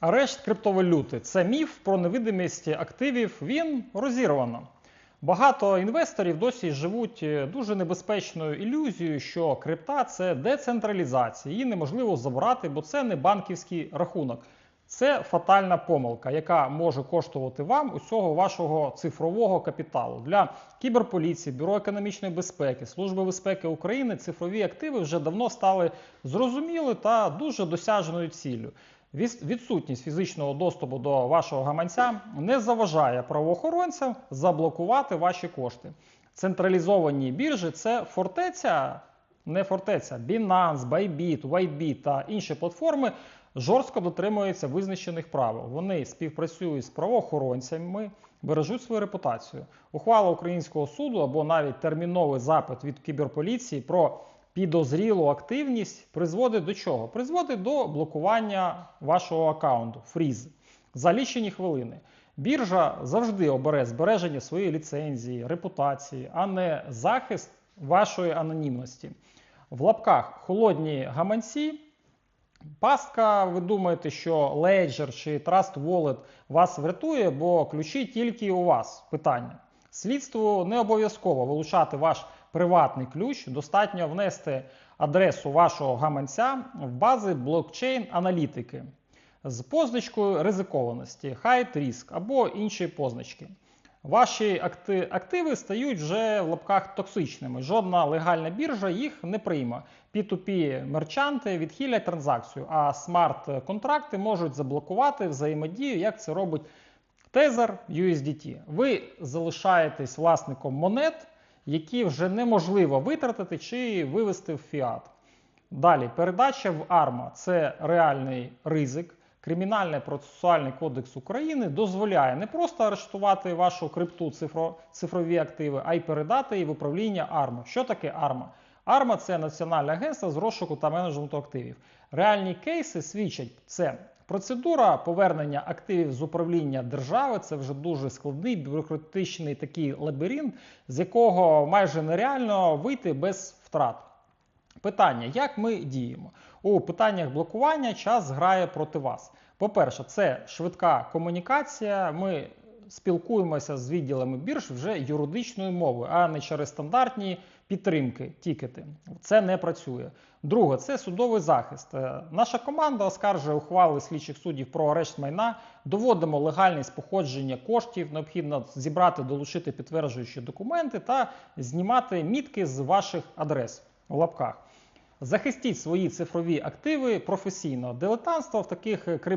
Арешт криптовалюти це міф про невидимість активів. Він розірвано. Багато інвесторів досі живуть е, дуже небезпечною ілюзією, що крипта це децентралізація, її неможливо забрати, бо це не банківський рахунок. Це фатальна помилка, яка може коштувати вам усього вашого цифрового капіталу. Для кіберполіції, бюро економічної безпеки, служби безпеки України цифрові активи вже давно стали зрозумілою та дуже досяжною ціллю. Відсутність фізичного доступу до вашого гаманця не заважає правоохоронцям заблокувати ваші кошти. Централізовані біржі це фортеця, не фортеця. Binance, Bybit, Whitebit та інші платформи жорстко дотримуються визначених правил. Вони співпрацюють з правоохоронцями, бережуть свою репутацію. Ухвала українського суду або навіть терміновий запит від кіберполіції про підозрілу активність призводить до чого? Призводить до блокування вашого аккаунту, фріз за лічені хвилини. Біржа завжди обере збереження своєї ліцензії, репутації, а не захист вашої анонімності. В лапках холодні гаманці. Пастка, ви думаєте, що Ledger чи Trust Wallet вас врятує, бо ключі тільки у вас. Питання. Слідству не обов'язково вилучати ваш приватний ключ, достатньо внести адресу вашого гаманця в бази блокчейн-аналітики з позначкою ризикованості, high risk або інші позначки. Ваші акти- активи стають вже в лапках токсичними. Жодна легальна біржа їх не прийме. P2P мерчанти відхилять транзакцію, а смарт-контракти можуть заблокувати взаємодію, як це робить Tether USDT. Ви залишаєтесь власником монет, які вже неможливо витратити чи вивести в фіат. Далі, передача в ARMA – це реальний ризик. Кримінальний процесуальний кодекс України дозволяє не просто арештувати вашу крипту цифро, цифрові активи, а й передати її в управління ARMA. Що таке ARMA? ARMA – це Національне агентство з розшуку та менеджменту активів. Реальні кейси свідчать це. Процедура повернення активів з управління держави це вже дуже складний бюрократичний такий лабіринт, з якого майже нереально вийти без втрат. Питання: як ми діємо? У питаннях блокування час грає проти вас. По-перше, це швидка комунікація. Ми спілкуємося з відділами бірж вже юридичною мовою, а не через стандартні підтримки, тікети. Це не працює. Друге, це судовий захист. Е, Наша команда оскаржує ухвали слідчих суддів про арешт майна, доводимо легальність походження коштів, необхідно зібрати, долучити підтверджуючі документи та знімати мітки з ваших адрес в лапках. Захистіть свої цифрові активи професійно. Дилетантство в таких